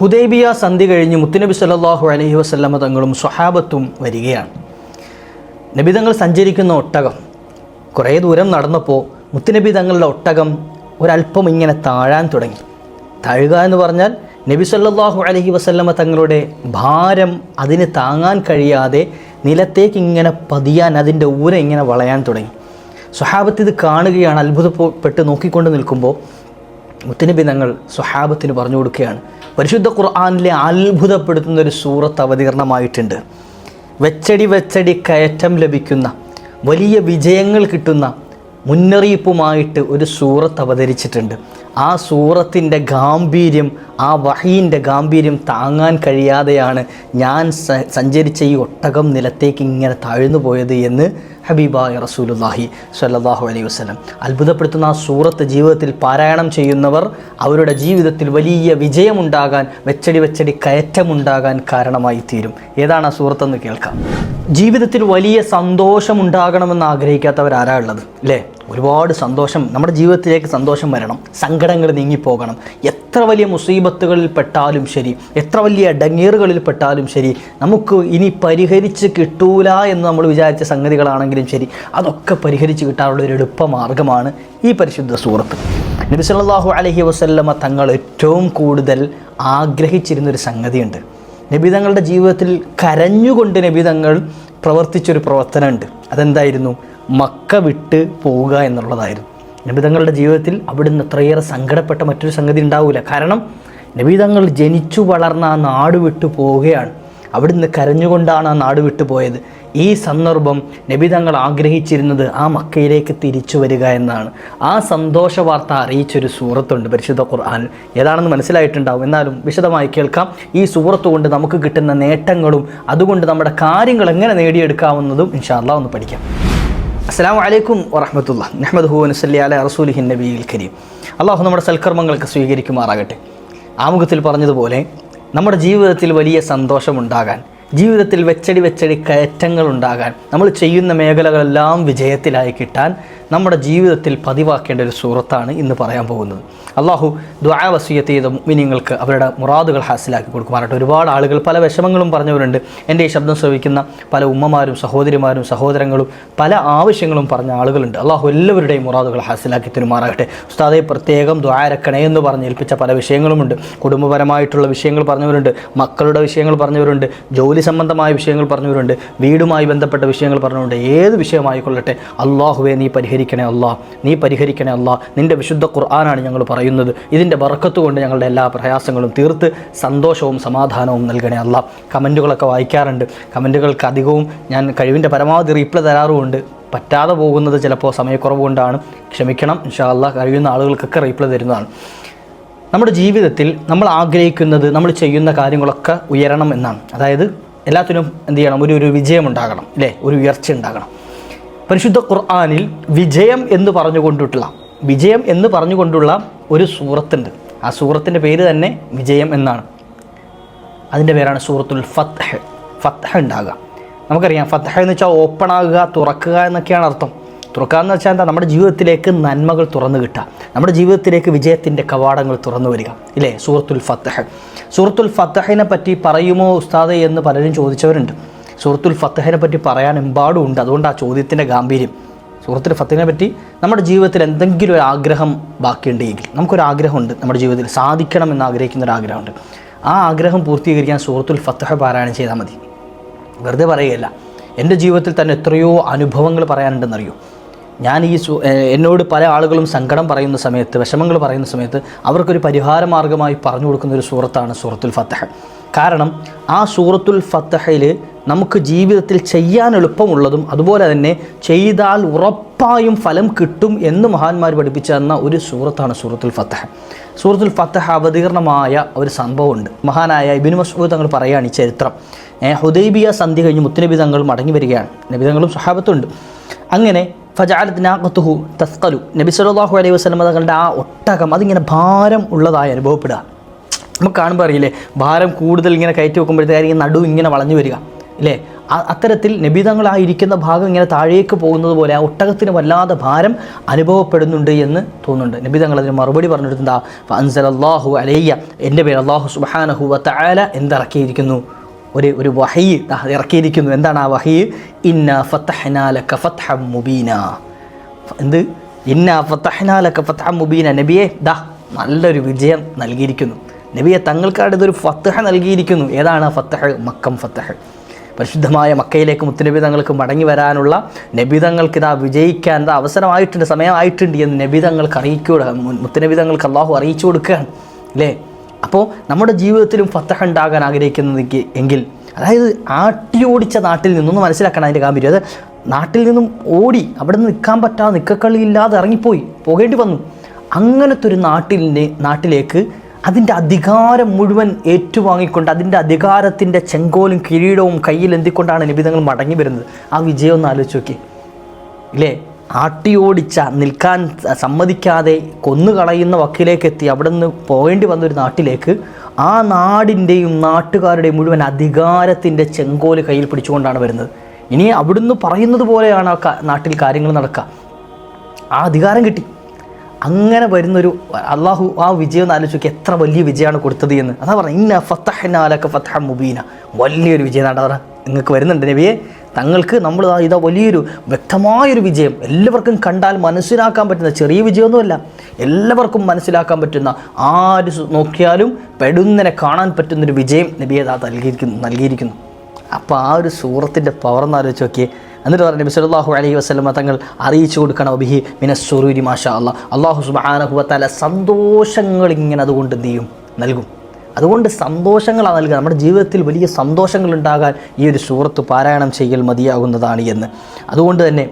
Hudaibiya സന്ധി കഴിഞ്ഞ് മുത്തുനബി സല്ലാഹു അലഹി വസ്ലമ തങ്ങളും സ്വഹാബത്തും വരികയാണ്. നബി തങ്ങൾ സഞ്ചരിക്കുന്ന ഒട്ടകം കുറേ ദൂരം നടന്നപ്പോൾ മുത്തുനബി തങ്ങളുടെ ഒട്ടകം ഒരല്പം ഇങ്ങനെ താഴാൻ തുടങ്ങി. താഴുക എന്ന് പറഞ്ഞാൽ നബി സല്ലാഹു അലഹി വസല്ലമ തങ്ങളുടെ ഭാരം അതിന് താങ്ങാൻ കഴിയാതെ നിലത്തേക്ക് ഇങ്ങനെ പതിയാൻ അതിന്റെ ഊര ഇങ്ങനെ വളയാൻ തുടങ്ങി. സ്വഹാബത്ത് ഇത് കാണുകയാണ് അത്ഭുതപ്പെട്ട് നോക്കിക്കൊണ്ട് നിൽക്കുമ്പോൾ മുത്തുനബി തങ്ങൾ സ്വഹാബത്തിന് പറഞ്ഞു കൊടുക്കുകയാണ് പരിശുദ്ധ ഖുർആാനിലെ അത്ഭുതപ്പെടുത്തുന്ന ഒരു സൂറത്ത് അവതീർണമായിട്ടുണ്ട്. വെച്ചടി വെച്ചടി കയറ്റം ലഭിക്കുന്ന വലിയ വിജയങ്ങൾ കിട്ടുന്ന മുന്നറിയിപ്പുമായിട്ട് ഒരു സൂറത്ത് അവതരിച്ചിട്ടുണ്ട്. ആ സൂറത്തിന്റെ ഗാംഭീര്യം ആ വഹീന്റെ ഗാംഭീര്യം താങ്ങാൻ കഴിയാതെയാണ് ഞാൻ സഞ്ചരിച്ച ഈ ഒട്ടകം നിലത്തേക്ക് ഇങ്ങനെ താഴ്ന്നു പോയത് എന്ന് ഹബീബായ റസൂലുല്ലാഹി സല്ലാഹു അലൈഹി വസ്ലം അത്ഭുതപ്പെടുത്തുന്ന ആ സൂറത്ത് ജീവിതത്തിൽ പാരായണം ചെയ്യുന്നവർ അവരുടെ ജീവിതത്തിൽ വലിയ വിജയമുണ്ടാകാൻ വെച്ചടി വെച്ചടി കയറ്റമുണ്ടാകാൻ കാരണമായി തീരും. ഏതാണ് ആ സൂറത്തെന്ന് കേൾക്കാം. ജീവിതത്തിൽ വലിയ സന്തോഷമുണ്ടാകണമെന്ന് ആഗ്രഹിക്കാത്തവരാരാ ഉള്ളത്? അല്ലേ ഒരുപാട് സന്തോഷം നമ്മുടെ ജീവിതത്തിലേക്ക് സന്തോഷം വരണം സങ്കടങ്ങൾ നീങ്ങിപ്പോകണം. എത്ര വലിയ മുസീബത്തുകളിൽ പെട്ടാലും ശരി എത്ര വലിയ ഡങ്ങീറുകളിൽ പെട്ടാലും ശരി നമുക്ക് ഇനി പരിഹരിച്ച് കിട്ടൂല എന്ന് നമ്മൾ വിചാരിച്ച സംഗതികളാണെങ്കിലും ശരി അതൊക്കെ പരിഹരിച്ച് കിട്ടാനുള്ള ഒരു എളുപ്പ മാർഗമാണ് ഈ പരിശുദ്ധ സൂറത്ത്. നബി സല്ലല്ലാഹു അലൈഹി വസല്ലമ തങ്ങൾ ഏറ്റവും കൂടുതൽ ആഗ്രഹിച്ചിരുന്നൊരു സംഗതിയുണ്ട്. നബിതങ്ങളുടെ ജീവിതത്തിൽ കരഞ്ഞുകൊണ്ട് നബിതങ്ങൾ പ്രവർത്തിച്ചൊരു പ്രവർത്തനമുണ്ട്. അതെന്തായിരുന്നു? മക്ക വിട്ട് പോവുക എന്നുള്ളതായിരുന്നു. നബിതങ്ങളുടെ ജീവിതത്തിൽ അവിടുന്ന് അത്രയേറെ സങ്കടപ്പെട്ട മറ്റൊരു സംഗതി ഉണ്ടാവില്ല കാരണം നബിതങ്ങൾ ജനിച്ചു വളർന്ന ആ നാട് വിട്ടു പോവുകയാണ്. അവിടുന്ന് കരഞ്ഞുകൊണ്ടാണ് ആ നാട് വിട്ടു പോയത്. ഈ സന്ദർഭം നബിതങ്ങൾ ആഗ്രഹിച്ചിരുന്നത് ആ മക്കയിലേക്ക് തിരിച്ചു വരിക എന്നാണ്. ആ സന്തോഷ വാർത്ത അറിയിച്ചൊരു സൂറത്തുണ്ട് പരിശുദ്ധ ഖുർആൻ. ഏതാണെന്ന് മനസ്സിലായിട്ടുണ്ടാവും. എന്നാലും വിശദമായി കേൾക്കാം. ഈ സൂറത്ത് കൊണ്ട് നമുക്ക് കിട്ടുന്ന നേട്ടങ്ങളും അതുകൊണ്ട് നമ്മുടെ കാര്യങ്ങൾ എങ്ങനെ നേടിയെടുക്കാവുന്നതും ഇൻഷാല്ല ഒന്ന് പഠിക്കാം. അസ്സാം വലൈക്കും വറഹമത്തുള്ള നഹമ്മദ് ഹുവൻ സല്ലി അല റസൂലിഹിൻ നബിയിൽ കരീം. അള്ളാഹു നമ്മുടെ സൽക്കർമ്മങ്ങൾക്ക് സ്വീകരിക്കുമാറാകട്ടെ. ആമുഖത്തിൽ പറഞ്ഞതുപോലെ നമ്മുടെ ജീവിതത്തിൽ വലിയ സന്തോഷമുണ്ടാകാൻ ജീവിതത്തിൽ വെച്ചടി വെച്ചടി കയറ്റങ്ങൾ ഉണ്ടാകാൻ നമ്മൾ ചെയ്യുന്ന മേഖലകളെല്ലാം വിജയത്തിലായി കിട്ടാൻ നമ്മുടെ ജീവിതത്തിൽ പതിവാക്കേണ്ട ഒരു സൂറത്താണ് ഇന്ന് പറയാൻ പോകുന്നത്. അള്ളാഹു ദ്വായ ചെയ്ത മിനിങ്ങൾക്ക് അവരുടെ മുറാദുകൾ ഹാസിലാക്കി കൊടുക്കുവാനായിട്ട് ഒരുപാട് ആളുകൾ പല വിഷമങ്ങളും പറഞ്ഞവരുണ്ട്. എന്റെ ഈ ശബ്ദം ശ്രവിക്കുന്ന പല ഉമ്മമാരും സഹോദരിമാരും സഹോദരങ്ങളും പല ആവശ്യങ്ങളും പറഞ്ഞ ആളുകളുണ്ട്. അള്ളാഹു എല്ലാവരുടെയും മുറാദുകൾ ഹാസിലാക്കി തരുമാറാകട്ടെ. ഉസ്താദെ പ്രത്യേകം ദ്വാരക്കണേ എന്ന് പറഞ്ഞ് ഏൽപ്പിച്ച പല വിഷയങ്ങളുമുണ്ട്. കുടുംബപരമായിട്ടുള്ള വിഷയങ്ങൾ പറഞ്ഞവരുണ്ട്. മക്കളുടെ വിഷയങ്ങൾ പറഞ്ഞവരുണ്ട്. ജോലി സംബന്ധമായ വിഷയങ്ങൾ പറഞ്ഞവരുണ്ട്. വീടുമായി ബന്ധപ്പെട്ട വിഷയങ്ങൾ പറഞ്ഞവരുണ്ട്. ഏത് വിഷയമായിക്കൊള്ളട്ടെ അള്ളാഹുവെ നീ പരിഹരിക്കണേ അല്ല നീ പരിഹരിക്കണേ അല്ല നിന്റെ വിശുദ്ധ ഖുർആനാണ് ഞങ്ങൾ പറയുന്നത്. ഇതിന്റെ ബറക്കത്ത് കൊണ്ട് ഞങ്ങളുടെ എല്ലാ പ്രയാസങ്ങളും തീർത്ത് സന്തോഷവും സമാധാനവും നൽകണേ അല്ല കമന്റുകളൊക്കെ വായിക്കാറുണ്ട്. കമന്റുകൾക്ക് അധികവും ഞാൻ കഴിവിന്റെ പരമാവധി റീപ്ലൈ തരാറുമുണ്ട്. പറ്റാതെ പോകുന്നത് ചിലപ്പോൾ സമയക്കുറവ് കൊണ്ടാണ്. ക്ഷമിക്കണം ഇൻഷാല്ല കഴിയുന്ന ആളുകൾക്കൊക്കെ റീപ്ലൈ തരുന്നതാണ്. നമ്മുടെ ജീവിതത്തിൽ നമ്മൾ ആഗ്രഹിക്കുന്നത് നമ്മൾ ചെയ്യുന്ന കാര്യങ്ങളൊക്കെ ഉയരണം എന്നാണ്. അതായത് എല്ലാത്തിനും എന്ത് ചെയ്യണം? ഒരു ഒരു വിജയമുണ്ടാകണം അല്ലേ? ഒരു ഉയർച്ച ഉണ്ടാകണം. പരിശുദ്ധ ഖുർആാനിൽ വിജയം എന്ന് പറഞ്ഞുകൊണ്ടിട്ടുള്ള വിജയം എന്ന് പറഞ്ഞുകൊണ്ടുള്ള ഒരു സൂറത്തുണ്ട്. ആ സൂറത്തിന്റെ പേര് തന്നെ വിജയം എന്നാണ്. അതിന്റെ പേരാണ് സൂറത്തുൽ ഫത്ഹ്. ഫത്ഹ ഉണ്ടാകുക. നമുക്കറിയാം ഫത്ഹ എന്ന് വെച്ചാൽ ഓപ്പൺ ആകുക തുറക്കുക എന്നൊക്കെയാണ് അർത്ഥം. തുറക്കുക എന്ന് വെച്ചാൽ എന്താ? നമ്മുടെ ജീവിതത്തിലേക്ക് നന്മകൾ തുറന്നു കിട്ടുക. നമ്മുടെ ജീവിതത്തിലേക്ക് വിജയത്തിന്റെ കവാടങ്ങൾ തുറന്നു വരിക. ഇല്ലേ? സൂറത്തുൽ ഫത്ഹ്. സൂറത്തുൽ ഫത്തഹിനെ പറ്റി പറയുമോ ഉസ്താദെ എന്ന് പലരും ചോദിച്ചവരുണ്ട്. സൂറത്തുൽ ഫത്തഹിനെ പറ്റി പറയാൻ എമ്പാടും ഉണ്ട്. അതുകൊണ്ട് ആ ചോദ്യത്തിന്റെ ഗാംഭീര്യം. സൂറത്തുൽ ഫത്തഹിനെ പറ്റി നമ്മുടെ ജീവിതത്തിൽ എന്തെങ്കിലും ഒരു ആഗ്രഹം ബാക്കിയുണ്ടെങ്കിൽ നമുക്കൊരു ആഗ്രഹമുണ്ട് നമ്മുടെ ജീവിതത്തിൽ സാധിക്കണം എന്ന് ആഗ്രഹിക്കുന്ന ഒരു ആഗ്രഹമുണ്ട്. ആ ആഗ്രഹം പൂർത്തീകരിക്കാൻ സുഹൃത്തുൽ ഫത്തഹ പാരായണം ചെയ്താൽ മതി. വെറുതെ പറയുകയല്ല. എന്റെ ജീവിതത്തിൽ തന്നെ എത്രയോ അനുഭവങ്ങൾ പറയാനുണ്ടെന്നറിയോ? ഞാൻ ഈ എന്നോട് പല ആളുകളും സങ്കടം പറയുന്ന സമയത്ത് വിഷമങ്ങൾ പറയുന്ന സമയത്ത് അവർക്കൊരു പരിഹാര മാർഗമായി പറഞ്ഞു കൊടുക്കുന്ന ഒരു സൂറത്താണ് സൂറത്തുൽ ഫത്തഹ കാരണം ആ സൂറത്തുൽ ഫത്തഹയിൽ നമുക്ക് ജീവിതത്തിൽ ചെയ്യാൻ എളുപ്പമുള്ളതും അതുപോലെ തന്നെ ചെയ്താൽ ഉറപ്പായും ഫലം കിട്ടും എന്ന് മഹാന്മാർ പഠിപ്പിച്ചു തന്ന ഒരു സൂറത്താണ് സൂറത്തുൽ ഫത്തഹ സൂറത്തുൽ ഫത്തഹ അവതീർണമായ ഒരു സംഭവമുണ്ട്. മഹാനായ ഇബിൻ മസൂദ് തങ്ങൾ പറയുകയാണ് ഈ ചരിത്രം. ഹുദൈബിയ സന്ധി കഴിഞ്ഞ് മുത്തുനബി തങ്ങൾ മടങ്ങി വരികയാണ്. നബി തങ്ങളും സഹാബത്തുണ്ട് അങ്ങനെ ഫജാലത്ത് തസ്കലു നബി സലാഹു അലൈഹി വസ്ലമ തങ്ങളുടെ ആ ഒട്ടകം അതിങ്ങനെ ഭാരം ഉള്ളതായി അനുഭവപ്പെടുക. നമുക്ക് കാണുമ്പോൾ അറിയില്ലേ? ഭാരം കൂടുതൽ ഇങ്ങനെ കയറ്റി വെക്കുമ്പോഴത്തേക്കായിരിക്കും നടു ഇങ്ങനെ വളഞ്ഞു വരിക. അല്ലേ? അത്തരത്തിൽ നിബിതങ്ങളായിരിക്കുന്ന ഭാഗം ഇങ്ങനെ താഴേക്ക് പോകുന്നത് പോലെ ആ ഒട്ടകത്തിന് വല്ലാതെ ഭാരം അനുഭവപ്പെടുന്നുണ്ട് എന്ന് തോന്നുന്നുണ്ട്. നബിതങ്ങൾ അതിന് മറുപടി പറഞ്ഞിട്ടുണ്ടാ അൻസലല്ലാഹു അലയ്യ. എന്റെ പേര് അള്ളാഹു സുബാനഹു വല എന്തിറക്കിയിരിക്കുന്നു. ഒരു ഒരു വഹി ഇറക്കിയിരിക്കുന്നു. എന്താണ് ആ വഹി? ഇന്ന ഫത്തഹ്നാലക ഫത്ഹം മുബീന. എന്ത്? ഇന്ന ഫത്തഹ്നാലക ഫത്ഹം മുബീന. നബിയെ ദാ നല്ലൊരു വിജയം നൽകിയിരിക്കുന്നു. നബിയെ തങ്ങൾക്കാട് ഇതൊരു ഫത്തഹ നൽകിയിരിക്കുന്നു. ഏതാണ് ഫത്തഹ്? മക്കം ഫത്തഹ്. പരിശുദ്ധമായ മക്കയിലേക്ക് മുത്തുനബി തങ്ങൾക്ക് മടങ്ങി വരാനുള്ള നബി തങ്ങൾക്ക് ഇതാ വിജയിക്കാൻ ഇതാ അവസരമായിട്ടുണ്ട് സമയമായിട്ടുണ്ട് എന്ന് നബി തങ്ങൾക്ക് അറിയിക്കുക മുത്തുനബി തങ്ങൾക്ക് അള്ളാഹു അറിയിച്ചു കൊടുക്കുകയാണ് അല്ലേ? അപ്പോൾ നമ്മുടെ ജീവിതത്തിലും ഫത്തഹ ഉണ്ടാകാൻ ആഗ്രഹിക്കുന്നത് എങ്കിൽ അതായത് ആട്ടി ഓടിച്ച നാട്ടിൽ നിന്നൊന്ന് മനസ്സിലാക്കണം അതിന്റെ ഗാംഭീര്യം. അത് നാട്ടിൽ നിന്നും ഓടി അവിടെ നിന്ന് നിൽക്കാൻ പറ്റാതെ നിൽക്കക്കളിയില്ലാതെ ഇറങ്ങിപ്പോയി പോകേണ്ടി വന്നു. അങ്ങനത്തെ ഒരു നാട്ടിലെ നാട്ടിലേക്ക് അതിന്റെ അധികാരം മുഴുവൻ ഏറ്റുവാങ്ങിക്കൊണ്ട് അതിന്റെ അധികാരത്തിന്റെ ചെങ്കോലും കിരീടവും കയ്യിൽ എന്തിക്കൊണ്ടാണ് നിബിധങ്ങൾ മടങ്ങി വരുന്നത്? ആ വിജയം ഒന്ന് ആലോചിച്ച് നോക്കി ഇല്ലേ? ആട്ടിയോടിച്ച നിൽക്കാൻ സമ്മതിക്കാതെ കൊന്നുകളയുന്ന വക്കിലേക്ക് എത്തി അവിടെ നിന്ന് പോകേണ്ടി വന്ന ഒരു നാട്ടിലേക്ക് ആ നാടിന്റെയും നാട്ടുകാരുടെയും മുഴുവൻ അധികാരത്തിന്റെ ചെങ്കോൽ കയ്യിൽ പിടിച്ചുകൊണ്ടാണ് വരുന്നത്. ഇനി അവിടുന്ന് പറയുന്നത് പോലെയാണ് ആ നാട്ടിൽ കാര്യങ്ങൾ നടക്കുക. ആ അധികാരം കിട്ടി. അങ്ങനെ വരുന്നൊരു അള്ളാഹു ആ വിജയം എന്ന് എത്ര വലിയ വിജയമാണ് കൊടുത്തത് എന്ന്. അതാ പറഞ്ഞത് ഇന്ന ഫത്തഹനാലൊക്കെ ഫത്തഹ മുബീന. വലിയൊരു വിജയം എന്നാണ് പറഞ്ഞത് നിങ്ങൾക്ക് വരുന്നുണ്ട് നബിയെ. തങ്ങൾക്ക് നമ്മൾ ഇതാ വലിയൊരു വ്യക്തമായൊരു വിജയം. എല്ലാവർക്കും കണ്ടാൽ മനസ്സിലാക്കാൻ പറ്റുന്ന ചെറിയ വിജയമൊന്നുമല്ല. എല്ലാവർക്കും മനസ്സിലാക്കാൻ പറ്റുന്ന ആര് നോക്കിയാലും പെടുന്നനെ കാണാൻ പറ്റുന്നൊരു വിജയം നബിയെ നൽകിയിരിക്കുന്നു നൽകിയിരിക്കുന്നു. അപ്പോൾ ആ ഒരു സൂറത്തിന്റെ പവർ എന്നാലോചിച്ച് നോക്കിയേ എന്നിട്ട് പറഞ്ഞു നബി സല്ലല്ലാഹു അലൈഹി വസല്ലമ തങ്ങൾ അറിയിച്ചു കൊടുക്കണം. മിന സുറൂരി മാഷാ അള്ളാഹ് അള്ളാഹു സുബ്ഹാനഹു വതആല സന്തോഷങ്ങൾ ഇങ്ങനെ അതുകൊണ്ട് എന്ത് ചെയ്യും? നൽകും. അതുകൊണ്ട് സന്തോഷങ്ങളാണ് നൽകുക. നമ്മുടെ ജീവിതത്തിൽ വലിയ സന്തോഷങ്ങൾ ഉണ്ടാകാൻ ഈ ഒരു സൂറത്ത് പാരായണം ചെയ്യൽ മതിയാകുന്നതാണ് എന്ന്. അതുകൊണ്ട് തന്നെ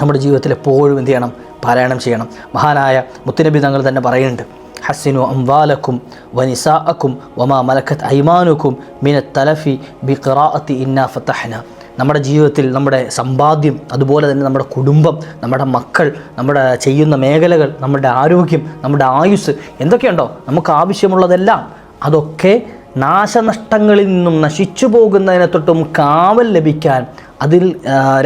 നമ്മുടെ ജീവിതത്തിൽ എപ്പോഴും എന്ത് ചെയ്യണം? പാരായണം ചെയ്യണം. മഹാനായ മുത്തുനബി തങ്ങൾ തന്നെ പറയുന്നുണ്ട്. ഹസിനു അംവാലക്കും വനിസാഅക്കും വമാ മലക്കത്ത് ഐമാനുക്കും മിന തലഫി ബി ഇന്നാ ഫത്തഹ്ന നമ്മുടെ ജീവിതത്തിൽ നമ്മുടെ സമ്പാദ്യം അതുപോലെ തന്നെ നമ്മുടെ കുടുംബം നമ്മുടെ മക്കൾ നമ്മുടെ ചെയ്യുന്ന മേഖലകൾ നമ്മുടെ ആരോഗ്യം നമ്മുടെ ആയുസ് എന്തൊക്കെയുണ്ടോ നമുക്ക് ആവശ്യമുള്ളതെല്ലാം അതൊക്കെ നാശനഷ്ടങ്ങളിൽ നിന്നും നശിച്ചു പോകുന്നതിനെ തൊട്ടും കാവൽ ലഭിക്കാൻ അതിൽ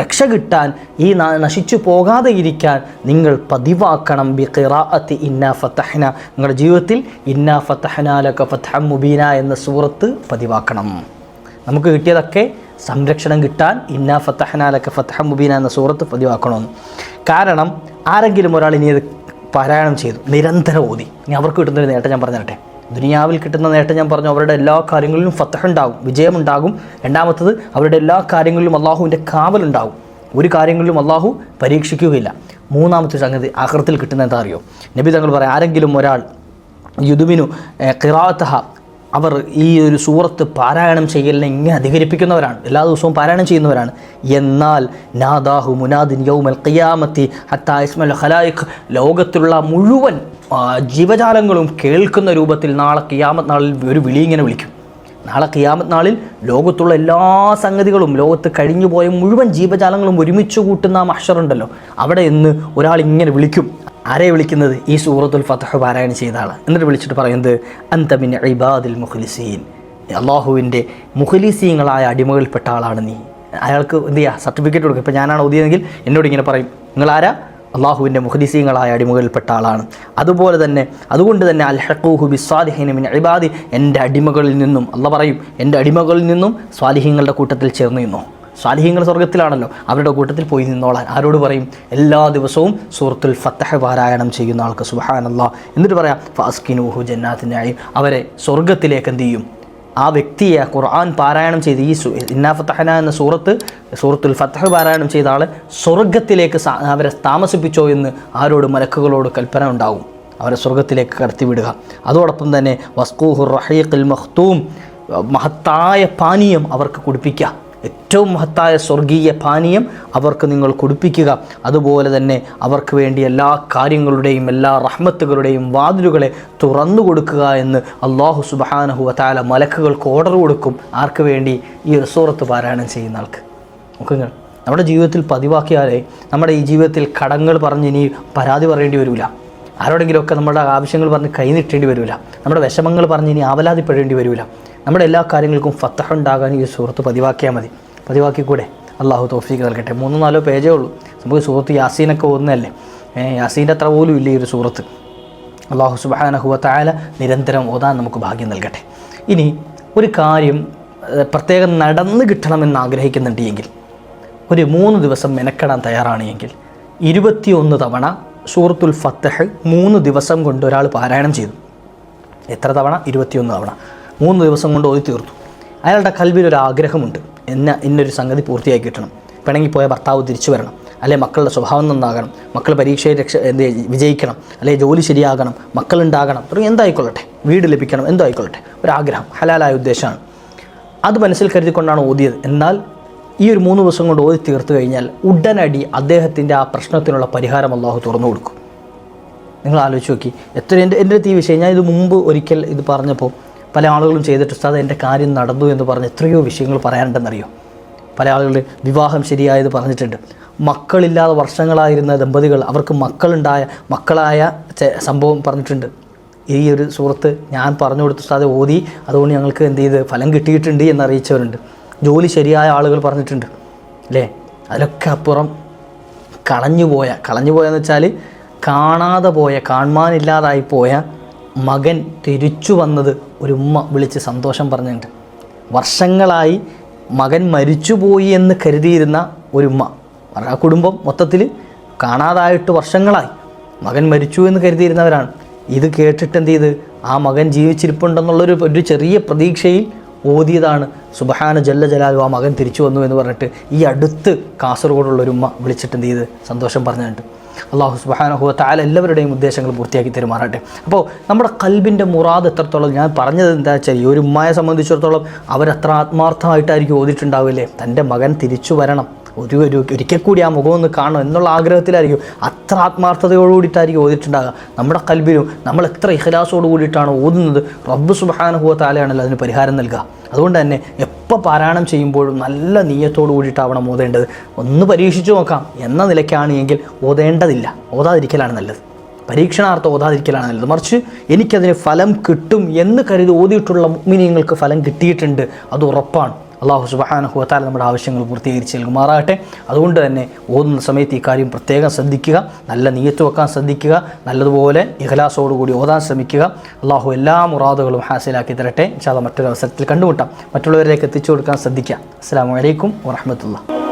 രക്ഷ കിട്ടാൻ ഈ നശിച്ചു പോകാതെ ഇരിക്കാൻ നിങ്ങൾ പതിവാക്കണം. ബി ഖിറാഅത്തി ഇന്ന ഫത്തഹ്ന നിങ്ങളുടെ ജീവിതത്തിൽ ഇന്ന ഫത്തഹ്നാലക ഫത്തഹ മുബീന എന്ന സൂറത്ത് പതിവാക്കണം. നമുക്ക് കിട്ടിയതൊക്കെ സംരക്ഷണം കിട്ടാൻ ഇന്ന ഫത്തഹനാലൊക്കെ ഫത്തഹ മുബീന എന്ന സൂറത്ത് പതിവാക്കണമെന്ന്. കാരണം ആരെങ്കിലും ഒരാൾ ഇനി അത് പാരായണം ചെയ്തു നിരന്തരം ഓതി. ഇനി അവർക്ക് കിട്ടുന്നൊരു നേട്ടം ഞാൻ പറഞ്ഞു തരട്ടെ ദുനിയാവിൽ കിട്ടുന്ന നേട്ടം ഞാൻ പറഞ്ഞു അവരുടെ എല്ലാ കാര്യങ്ങളിലും ഫത്തഹുണ്ടാകും വിജയമുണ്ടാകും. രണ്ടാമത്തത് അവരുടെ എല്ലാ കാര്യങ്ങളിലും അള്ളാഹുവിന്റെ കാവലുണ്ടാകും. ഒരു കാര്യങ്ങളിലും അള്ളാഹു പരീക്ഷിക്കുകയില്ല. മൂന്നാമത്തെ സംഗതി ആഹൃത്തിൽ കിട്ടുന്ന എന്താ അറിയോ? നബി തങ്ങൾ പറയാം ആരെങ്കിലും ഒരാൾ യുദുമിനു ഖിറാത്തഹ അവർ ഈ ഒരു സൂറത്ത് പാരായണം ചെയ്യലിനെ ഇങ്ങനെ അധികരിപ്പിക്കുന്നവരാണ്. എല്ലാ ദിവസവും പാരായണം ചെയ്യുന്നവരാണ്. എന്നാൽ നാദാഹു മുനാദിൻ യൗമൽ ഖിയാമത്തി ഹത്താ ഇസ്മൽ ഖലായിഖ് ലോകത്തിലുള്ള മുഴുവൻ ജീവജാലങ്ങളും കേൾക്കുന്ന രൂപത്തിൽ നാളെ കിയാമത്ത് നാളിൽ ഒരു വിളി ഇങ്ങനെ വിളിക്കും. നാളെ കിയാമത്ത് നാളിൽ ലോകത്തുള്ള എല്ലാ സംഗതികളും ലോകത്ത് കഴിഞ്ഞു പോയ മുഴുവൻ ജീവജാലങ്ങളും ഒരുമിച്ച് കൂട്ടുന്ന ആ മഹ്ഷറുണ്ടല്ലോ. അവിടെ നിന്ന് ഒരാൾ ഇങ്ങനെ വിളിക്കും. ആരെ വിളിക്കുന്നത്? ഈ സൂറത്തുൽ ഫതഹ് പാരായണം ചെയ്താണ് എന്നിട്ട് വിളിച്ചിട്ട് പറയുന്നത് അന്തമിൻ ഇബാദിൽ മുഖ്ലിസീൻ. അള്ളാഹുവിന്റെ മുഖലിസീങ്ങളായ അടിമകളിൽപ്പെട്ട ആളാണ് നീ. അയാൾക്ക് എന്ത് ചെയ്യുക സർട്ടിഫിക്കറ്റ് കൊടുക്കുക. ഇപ്പോൾ ഞാനാണ് ഓതിയതെങ്കിൽ എന്നോട് ഇങ്ങനെ പറയും. നിങ്ങളാരാ? അള്ളാഹുവിന്റെ മുഖലിസീങ്ങളായ അടിമകളിൽപ്പെട്ട ആളാണ്. അതുപോലെ തന്നെ അതുകൊണ്ട് തന്നെ അൽ ഹഖൂഹു ബി സ്വാലിഹിൻ ഇബാദി. എന്റെ അടിമകളിൽ നിന്നും അല്ല പറയും എന്റെ അടിമകളിൽ നിന്നും സ്വാലിഹ്യങ്ങളുടെ കൂട്ടത്തിൽ ചേർന്ന് നിന്നോ? സ്വാലിഹ്യങ്ങൾ സ്വർഗത്തിലാണല്ലോ അവരുടെ കൂട്ടത്തിൽ പോയി നിന്നോളാൻ. ആരോട് പറയും? എല്ലാ ദിവസവും സൂറത്തുൽ ഫത്തഹ പാരായണം ചെയ്യുന്ന ആൾക്ക് സുബഹാനല്ലാ. എന്നിട്ട് പറയാം ഫാസ്കിനൂഹു ജന്നാത്തിനായി അവരെ സ്വർഗത്തിലേക്ക് എന്ത് ചെയ്യും? ആ വ്യക്തിയെ ഖുർആൻ പാരായണം ചെയ്ത് ഈ ഇന്നാ ഫത്തഹന എന്ന സൂറത്ത് സൂറത്തുൽ ഫത്തഹ് പാരായണം ചെയ്ത ആൾ സ്വർഗത്തിലേക്ക് അവരെ താമസിപ്പിച്ചോ എന്ന് ആരോട് മലക്കുകളോട് കൽപ്പന ഉണ്ടാവും. അവരെ സ്വർഗത്തിലേക്ക് കടത്തിവിടുക അതോടൊപ്പം തന്നെ വസ്കൂഹുർ റഹീഖിൽ മഖ്തൂം മഹത്തായ പാനീയം അവർക്ക് കുടിപ്പിക്കുക. ഏറ്റവും മഹത്തായ സ്വർഗീയ പാനീയം അവർക്ക് നിങ്ങൾ കുടിപ്പിക്കുക. അതുപോലെ തന്നെ അവർക്ക് വേണ്ടി എല്ലാ കാര്യങ്ങളുടെയും എല്ലാ റഹ്മത്തുകളുടെയും വാതിലുകളെ തുറന്നു കൊടുക്കുക എന്ന് അള്ളാഹു സുബാനഹു വതാല മലക്കുകൾക്ക് ഓർഡർ കൊടുക്കും. ആർക്ക് വേണ്ടി? ഈ റിസോർത്ത് പാരായണം ചെയ്യുന്ന ആൾക്ക്. നോക്കുങ്ങൾ. നമ്മുടെ ജീവിതത്തിൽ പതിവാക്കിയാലേ നമ്മുടെ ഈ ജീവിതത്തിൽ കടങ്ങൾ പറഞ്ഞ് ഇനി പരാതി പറയേണ്ടി വരില്ല ആരോടെങ്കിലുമൊക്കെ നമ്മുടെ ആവശ്യങ്ങൾ പറഞ്ഞ് കൈ നീട്ടേണ്ടി വരില്ല നമ്മുടെ വിഷമങ്ങൾ പറഞ്ഞ് ഇനി ആവലാതിപ്പെടേണ്ടി വരില്ല നമ്മുടെ എല്ലാ കാര്യങ്ങൾക്കും ഫത്തഹുണ്ടാകാൻ ഈ സുഹൃത്ത് പതിവാക്കിയാൽ മതി. പതിവാക്കിക്കൂടെ? അള്ളാഹു തോഫീക്ക് നൽകട്ടെ. മൂന്നോ നാലോ പേജേ ഉള്ളൂ. നമുക്ക് സുഹൃത്ത് യാസീനൊക്കെ ഒന്നല്ലേ യാസീന്റെ അത്ര പോലും ഇല്ല ഈ ഒരു സുഹൃത്ത് അള്ളാഹു സുബാനഹുവത്തായ നിരന്തരം ഓതാൻ നമുക്ക് ഭാഗ്യം നൽകട്ടെ. ഇനി ഒരു കാര്യം പ്രത്യേകം നടന്ന് കിട്ടണമെന്ന് ആഗ്രഹിക്കുന്നുണ്ട് എങ്കിൽ ഒരു മൂന്ന് ദിവസം മെനക്കെടാൻ തയ്യാറാണെങ്കിൽ ഇരുപത്തിയൊന്ന് തവണ സൂറത്തുൽ ഫത്തഹ് മൂന്ന് ദിവസം കൊണ്ട് ഒരാൾ പാരായണം ചെയ്തു. എത്ര തവണ? ഇരുപത്തിയൊന്ന് തവണ. മൂന്ന് ദിവസം കൊണ്ട് ഓതി തീർത്തു. അയാളുടെ കൽവിൽ ഒരു ആഗ്രഹമുണ്ട്. എന്നെ ഇന്നൊരു സംഗതി പൂർത്തിയാക്കി കിട്ടണം. പിണങ്ങി പോയ ഭർത്താവ് തിരിച്ചു വരണം. അല്ലെ മക്കളുടെ സ്വഭാവം നന്നാകണം. മക്കൾ പരീക്ഷയെ രക്ഷ എന്ത് വിജയിക്കണം. അല്ലെ ജോലി ശരിയാകണം. മക്കളുണ്ടാകണം. തുടങ്ങി എന്തായിക്കൊള്ളട്ടെ? വീട് ലഭിക്കണം. എന്തായിക്കൊള്ളട്ടെ? ഒരാഗ്രഹം. ഹലാലായ ഉദ്ദേശമാണ്. അത് മനസ്സിൽ കരുതിക്കൊണ്ടാണ് ഓതിയത്. എന്നാൽ ഈ ഒരു മൂന്ന് ദിവസം കൊണ്ട് ഓതി തീർത്തു കഴിഞ്ഞാൽ ഉടനടി അദ്ദേഹത്തിന്റെ ആ പ്രശ്നത്തിനുള്ള പരിഹാരം അള്ളാഹു തുറന്നു കൊടുക്കും. നിങ്ങൾ ആലോചിച്ച് നോക്കി. എത്ര എന്റെ എന്റെ ഈ വിഷയം ഞാൻ ഇത് മുമ്പ് ഒരിക്കൽ ഇത് പറഞ്ഞപ്പോൾ പല ആളുകളും ചെയ്തിട്ട് ഉസ്താദ് എന്റെ കാര്യം നടന്നു എന്ന് പറഞ്ഞ് എത്രയോ വിഷയങ്ങൾ പറയാനുണ്ടെന്നറിയോ? പല ആളുകൾ വിവാഹം ശരിയായത് പറഞ്ഞിട്ടുണ്ട്. മക്കളില്ലാതെ വർഷങ്ങളായിരുന്ന ദമ്പതികൾ അവർക്ക് മക്കളുണ്ടായ മക്കളായ സംഭവം പറഞ്ഞിട്ടുണ്ട്. ഈ ഒരു സുഹൃത്ത് ഞാൻ പറഞ്ഞു കൊടുത്ത ഉസ്താദ് ഓതി അതുകൊണ്ട് ഞങ്ങൾക്ക് എന്ത് ചെയ്ത് ഫലം കിട്ടിയിട്ടുണ്ട് എന്ന് അറിയിച്ചവരുണ്ട് ജോലി ശരിയായ ആളുകൾ പറഞ്ഞിട്ടുണ്ട്. അല്ലേ? അതിലൊക്കെ അപ്പുറം കളഞ്ഞു പോയ കളഞ്ഞു പോയെന്ന് വെച്ചാൽ കാണാതെ പോയ കാണാനില്ലാതായി പോയ മകൻ തിരിച്ചു വന്നത് ഒരു ഉമ്മ വിളിച്ച് സന്തോഷം പറഞ്ഞിട്ടുണ്ട് വർഷങ്ങളായി മകൻ മരിച്ചുപോയി എന്ന് കരുതിയിരുന്ന ഒരു ഉമ്മ. ആ കുടുംബം മൊത്തത്തിൽ കാണാതായിട്ട് വർഷങ്ങളായി മകൻ മരിച്ചു എന്ന് കരുതിയിരുന്നവരാണ്. ഇത് കേട്ടിട്ട് എന്ത് ചെയ്ത്? ആ മകൻ ജീവിച്ചിരിപ്പുണ്ടെന്നുള്ളൊരു ഒരു ചെറിയ പ്രതീക്ഷയിൽ ഓതിയതാണ്. സുബഹാന ജല്ല ജലാലു ആ മകൻ തിരിച്ചു വന്നു എന്ന് പറഞ്ഞിട്ട് ഈ അടുത്ത് കാസർഗോഡുള്ളൊരുമ്മ വിളിച്ചിട്ട് എന്ത് ചെയ്ത്? സന്തോഷം പറഞ്ഞിട്ടുണ്ട് അള്ളാഹു സുബാനഹു താല എല്ലാവരുടെയും ഉദ്ദേശങ്ങൾ പൂർത്തിയാക്കി തരുമാറട്ടെ അപ്പോൾ നമ്മുടെ കൽബിന്റെ മുറാദ് എത്രത്തോളം ഞാൻ പറഞ്ഞത് എന്താ വെച്ചാൽ ഈ ഒരു ഉമ്മയെ സംബന്ധിച്ചിടത്തോളം അവരത്ര ആത്മാർത്ഥമായിട്ടായിരിക്കും ഓതിയിട്ടുണ്ടാവില്ലേ? തന്റെ മകൻ തിരിച്ചു വരണം. ഒരു ഒരു ഒരിക്കൽ കൂടി ആ മുഖം ഒന്ന് കാണണം എന്നുള്ള ആഗ്രഹത്തിലായിരിക്കും. അത്ര ആത്മാർത്ഥതയോടുകൂടിയിട്ടായിരിക്കും ഓതിയിട്ടുണ്ടാകുക നമ്മുടെ കൽബിലും നമ്മൾ എത്ര ഇഹലാസോട് കൂടിയിട്ടാണ് ഓതുന്നത്? റബ്ബ് സുബഹാനുഭവ താലയാണല്ലോ അതിന് പരിഹാരം നൽകുക. അതുകൊണ്ട് തന്നെ എപ്പോൾ പാരായണം ചെയ്യുമ്പോഴും നല്ല നീയത്തോട് കൂടിയിട്ടാവണം ഓതേണ്ടത്. ഒന്ന് പരീക്ഷിച്ചു നോക്കാം. എന്ന നിലയ്ക്കാണ് എങ്കിൽ ഓതേണ്ടതില്ല. ഓതാതിരിക്കലാണ് നല്ലത്. പരീക്ഷണാർത്ഥം ഓതാതിരിക്കലാണ് നല്ലത്. മറിച്ച് എനിക്കതിന് ഫലം കിട്ടും എന്ന് കരുതി ഓതിയിട്ടുള്ള മുഗ്മിനിയങ്ങൾക്ക് ഫലം കിട്ടിയിട്ടുണ്ട്. അത് ഉറപ്പാണ്. അള്ളാഹു സുബഹാനഹു വത്താല നമ്മുടെ ആവശ്യങ്ങൾ പൂർത്തീകരിച്ച് നൽകുമാറാകട്ടെ. അതുകൊണ്ട് തന്നെ ഓതുന്ന സമയത്ത് ഈ കാര്യം പ്രത്യേകം ശ്രദ്ധിക്കുക നല്ല നീയത്ത് വെക്കാൻ ശ്രദ്ധിക്കുക നല്ലതുപോലെ ഇഖലാസോടുകൂടി ഓതാൻ ശ്രമിക്കുക. അള്ളാഹു എല്ലാ മുറാദുകളും ഹാസിലാക്കി തരട്ടെ. ഇൻഷാല്ല മറ്റൊരു അവസരത്തിൽ കണ്ടുമുട്ടാം. മറ്റുള്ളവരിലേക്ക് എത്തിച്ചു കൊടുക്കാൻ ശ്രദ്ധിക്കുക അസ്സാം വലൈക്കും വാഹമത്തുള്ള